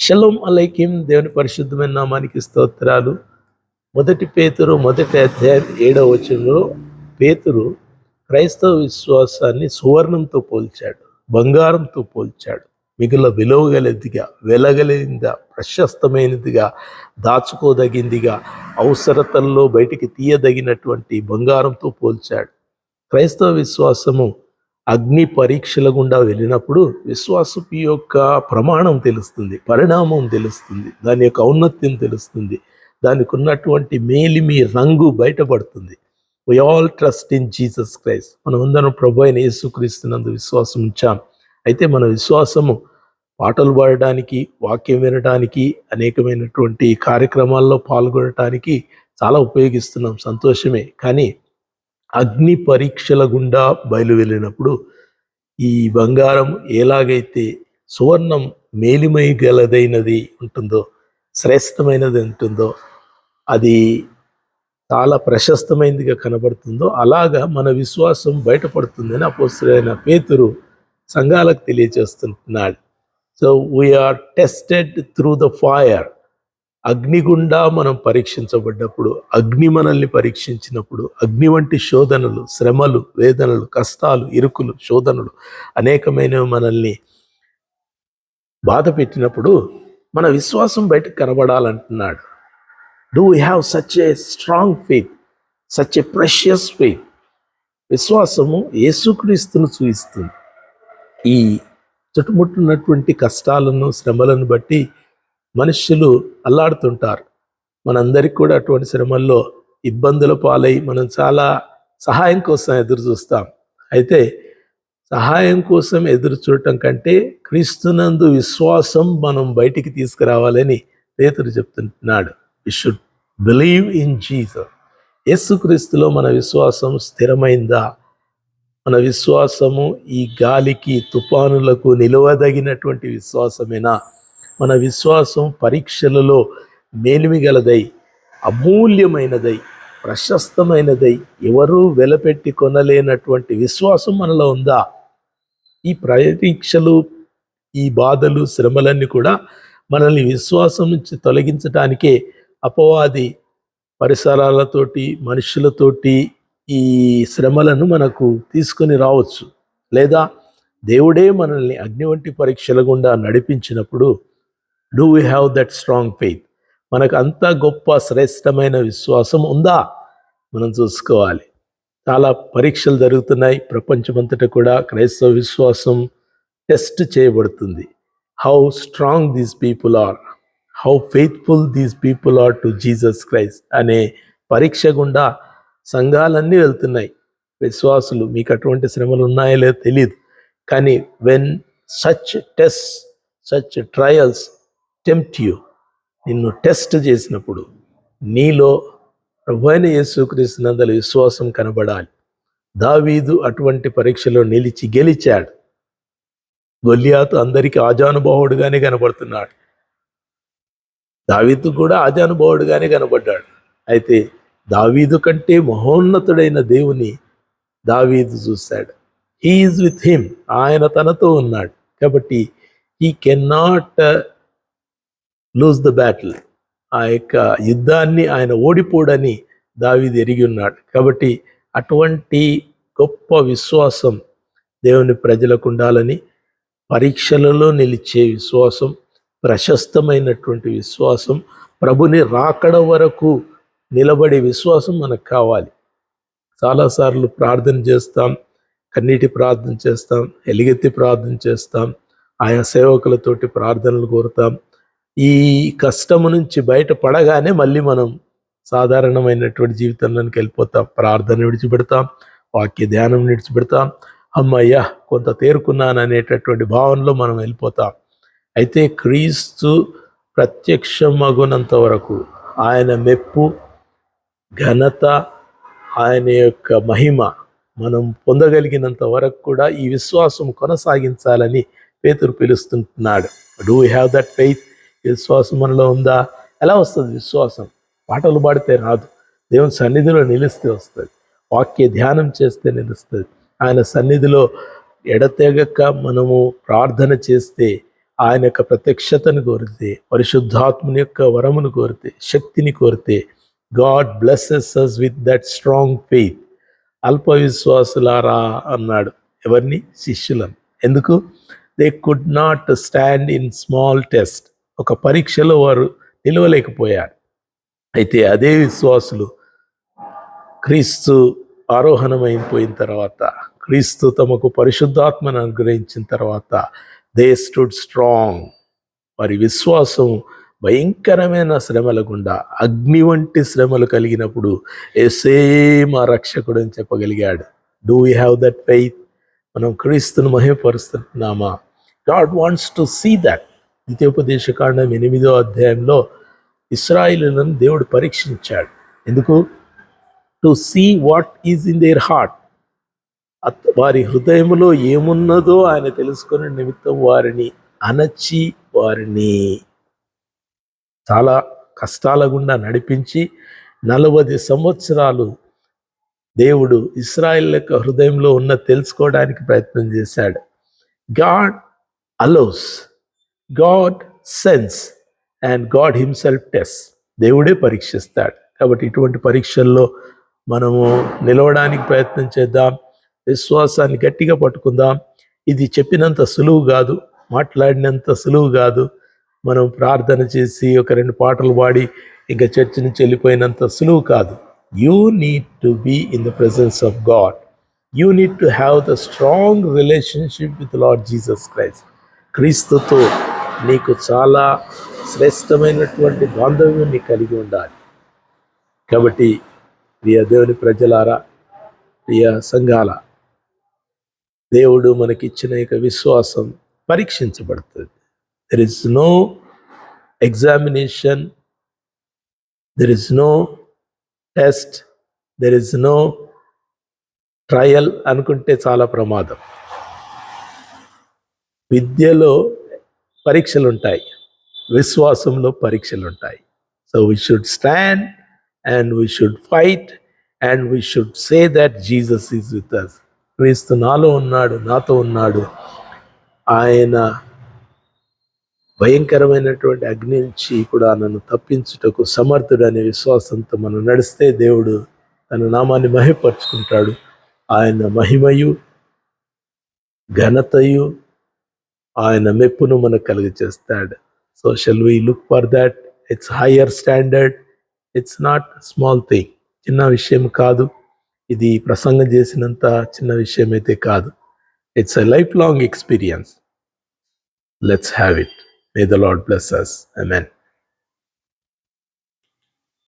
Shalom అలైకిం దేవుని పరిశుద్ధమైన నామానికి స్తోత్రాలు. మొదటి పేతురు మొదటి అధ్యాయం ఏడవ వచనంలో పేతురు క్రైస్తవ విశ్వాసాన్ని సువర్ణంతో పోల్చాడు బంగారంతో పోల్చాడు. మిగిలిన విలువగలదిగా వెలగలిందిగా ప్రశస్తమైనదిగా దాచుకోదగిందిగా అవసరతల్లో బయటికి తీయదగినటువంటి బంగారంతో పోల్చాడు. క్రైస్తవ విశ్వాసము అగ్ని పరీక్షల గుండా వెళ్ళినప్పుడు విశ్వాసపు యొక్క ప్రమాణం తెలుస్తుంది పరిణామం తెలుస్తుంది దాని యొక్క ఔన్నత్యం తెలుస్తుంది దానికి ఉన్నటువంటి మేలిమి రంగు బయటపడుతుంది. We all trust in Jesus Christ మనం అందరం ప్రభు అయిన యేసుక్రీస్తునందు విశ్వాసం ఉంచాం. అయితే మన విశ్వాసము పాటలు పాడడానికి వాక్యం వినడానికి అనేకమైనటువంటి కార్యక్రమాల్లో పాల్గొనడానికి చాలా ఉపయోగిస్తున్నాం సంతోషమే. కానీ అగ్ని పరీక్షల గుండా బయలు వెళ్ళినప్పుడు ఈ బంగారం ఎలాగైతే సువర్ణం మేలిమై గలదైనది ఉంటుందో శ్రేష్టమైనది ఉంటుందో అది చాలా ప్రశస్తమైనదిగా కనబడుతుందో అలాగా మన విశ్వాసం బయటపడుతుందని అపోసరైన పేతురు సంఘాలకు తెలియజేస్తున్నాడు. So we are tested through the fire అగ్నిగుండా మనం పరీక్షించబడ్డప్పుడు అగ్ని మనల్ని పరీక్షించినప్పుడు అగ్ని వంటి శోధనలు శ్రమలు వేదనలు కష్టాలు ఇరుకులు శోధనలు అనేకమైనవి మనల్ని బాధ పెట్టినప్పుడు మన విశ్వాసం బయటకు కనబడాలంటున్నాడు. Do we have such a strong faith such a precious faith విశ్వాసము యేసుక్రీస్తును చూయిస్తుంది. ఈ చుట్టుముట్టున్నటువంటి కష్టాలను శ్రమలను బట్టి మనుష్యులు అల్లాడుతుంటారు. మనందరికీ కూడా అటువంటి శ్రమల్లో ఇబ్బందుల పాలై మనం చాలా సహాయం కోసం ఎదురు చూస్తాం. అయితే సహాయం కోసం ఎదురు చూడటం కంటే క్రీస్తునందు విశ్వాసం మనం బయటికి తీసుకురావాలని పేతురు చెప్తున్నాడు. We should believe in Jesus యేసుక్రీస్తులో మన విశ్వాసం స్థిరమైందా? మన విశ్వాసము ఈ గాలికి తుఫానులకు నిలవదగినటువంటి విశ్వాసమేనా? మన విశ్వాసం పరీక్షలలో మేలిమిగలదై అమూల్యమైనదై ప్రశస్తమైనదై ఎవరూ వెలపెట్టి కొనలేనటువంటి విశ్వాసం మనలో ఉందా? ఈ పరీక్షలు ఈ బాధలు శ్రమలన్నీ కూడా మనల్ని విశ్వాసం నుంచి తొలగించటానికే అపవాది పరిసరాలతోటి మనుషులతోటి ఈ శ్రమలను మనకు తీసుకొని రావచ్చు. లేదా దేవుడే మనల్ని అగ్ని వంటి పరీక్షల గుండా నడిపించినప్పుడు do we have that strong faith మనకు అంత గొప్ప శ్రేష్టమైన విశ్వాసం ఉందా? మనం చూసుకోవాలి. చాలా పరీక్షలు జరుగుతున్నాయి. ప్రపంచమంతటా కూడా క్రైస్తవ విశ్వాసం టెస్ట్ చేయబడుతుంది. How strong these people are how faithful these people are to Jesus Christ అనే పరీక్ష గుండా సంఘాలన్నీ వెళ్తున్నాయి. విశ్వాసులు మీకు అటువంటి శ్రమలు ఉన్నాయో లేదో తెలియదు కానీ when such test such trials tempt you నిన్ను టెస్ట్ చేసినప్పుడు నీలో ప్రభువైన యేసుక్రీస్తు నందల విశ్వాసం కనబడాలి. దావీదు అటువంటి పరీక్షలో నిలిచి గెలిచాడు. గొల్లియాతు అందరికీ ఆజానుభావుడుగానే కనబడుతున్నాడు. దావీదు కూడా ఆజానుభావుడుగానే కనబడ్డాడు. అయితే దావీదు కంటే మహోన్నతుడైన దేవుని దావీదు చూశాడు. హీఈస్ విత్ హిమ్ ఆయన తనతో ఉన్నాడు. కాబట్టి he can not lose the battle ఆ యొక్క యుద్ధాన్ని ఆయన ఓడిపోడని దావిది ఎరిగి ఉన్నాడు. కాబట్టి అటువంటి గొప్ప విశ్వాసం దేవుని ప్రజలకు ఉండాలని పరీక్షలలో నిలిచే విశ్వాసం ప్రశస్తమైనటువంటి విశ్వాసం ప్రభుని రాకడ వరకు నిలబడే విశ్వాసం మనకు కావాలి. చాలాసార్లు ప్రార్థన చేస్తాం కన్నీటి ప్రార్థన చేస్తాం ఎలుగెత్తి ప్రార్థన చేస్తాం ఆయా సేవకులతోటి ప్రార్థనలు కోరుతాం. ఈ కష్టము నుంచి బయటపడగానే మళ్ళీ మనం సాధారణమైనటువంటి జీవితంలోకి వెళ్ళిపోతాం. ప్రార్థన విడిచిపెడతాం. వాక్య ధ్యానం విడిచిపెడతాం. అమ్మయ్యా కొంత తేరుకున్నాను అనేటటువంటి భావనలో మనం వెళ్ళిపోతాం. అయితే క్రీస్తు ప్రత్యక్షమగునంత వరకు ఆయన మెప్పు ఘనత ఆయన యొక్క మహిమ మనం పొందగలిగినంత వరకు కూడా ఈ విశ్వాసం కొనసాగించాలని పేతురు పిలుస్తుంటున్నాడు. డూ హ్యావ్ దట్ ఫెయిత్ విశ్వాసం మనలో ఉందా? ఎలా వస్తుంది విశ్వాసం? పాటలు పాడితే రాదు. దేవుని సన్నిధిలో నిలిస్తే వస్తుంది. వాక్య ధ్యానం చేస్తే నిలుస్తుంది. ఆయన సన్నిధిలో ఎడతెగక మనము ప్రార్థన చేస్తే ఆయన యొక్క ప్రత్యక్షతను కోరితే పరిశుద్ధాత్మని యొక్క వరమును కోరితే శక్తిని కోరితే God blesses us with that strong faith అల్ప విశ్వాసులారా అన్నాడు ఎవరిని? శిష్యులను. ఎందుకు? They could not stand in small test ఒక పరీక్షలో వారు నిలవలేకపోయారు. అయితే అదే విశ్వాసులు క్రీస్తు ఆరోహణమైపోయిన తర్వాత క్రీస్తు తమకు పరిశుద్ధాత్మను అనుగ్రహించిన తర్వాత దే స్టుడ్ స్ట్రాంగ్. వారి విశ్వాసం భయంకరమైన శ్రమల గుండా అగ్ని వంటి శ్రమలు కలిగినప్పుడు ఎసే మా రక్షకుడు అని చెప్పగలిగాడు. Do you have that faith మనం క్రీస్తును మహిమపరుస్తున్నామా? God wants to see that ద్వితీయోపదేశకాండం ఎనిమిదో అధ్యాయంలో ఇస్రాయిలను దేవుడు పరీక్షించాడు. ఎందుకు? To see what is in their heart వారి హృదయంలో ఏమున్నదో ఆయన తెలుసుకునే నిమిత్తం వారిని అణచి వారిని. చాలా కష్టాల గుండా నడిపించి నలభై సంవత్సరాలు దేవుడు ఇస్రాయిల్ యొక్క హృదయంలో ఉన్న తెలుసుకోవడానికి ప్రయత్నం చేశాడు. God allows God sends and God himself test దేవుడే పరీక్షిస్తాడు. కాబట్టి ఇటువంటి పరీక్షల్లో మనము నిలవడానికి ప్రయత్నం చేద్దాం. విశ్వాసాన్ని గట్టిగా పట్టుకుందాం. ఇది చెప్పినంత సులువు కాదు. మాట్లాడినంత సులువు కాదు. మనం ప్రార్థన చేసి ఒక రెండు పాటలు పాడి ఇంకా చర్చ నుంచి వెళ్ళిపోయినంత సులువు కాదు. You need to be in the presence of God you need to have the strong relationship with Lord Jesus Christ క్రీస్తుతో నీకు చాలా శ్రేష్టమైనటువంటి బాంధవ్యం నీకు కలిగి ఉండాలి. కాబట్టి ప్రియ దేవుని ప్రజలారా ప్రియ సంఘాల దేవుడు మనకిచ్చిన యొక్క విశ్వాసం పరీక్షించబడుతుంది. There is no examination there is no test there is no trial అనుకుంటే చాలా ప్రమాదం. విద్యలో పరీక్షలు ఉంటాయి విశ్వాసంలో పరీక్షలు ఉంటాయి so we should stand and we should fight and we should say that Jesus is with us క్రీస్తు నాలో ఉన్నాడు నాతో ఉన్నాడు. ఆయన భయంకరమైనటువంటి అగ్ని నుంచి కూడా నన్ను తప్పించుటకు సమర్థుడు అనే విశ్వాసంతో మనం నడిస్తే దేవుడు తన నామాన్ని మహిపరుచుకుంటాడు ఆయన మహిమయు ఘనతయు ఆయన మెప్పును మనకు కలిగి చేస్తాడు so shall we look for that it's higher standard it's not small thing చిన్న విషయం కాదు. ఇది ప్రసంగం చేసినంత చిన్న విషయం అయితే కాదు. It's a life long experience let's have it may the Lord bless us amen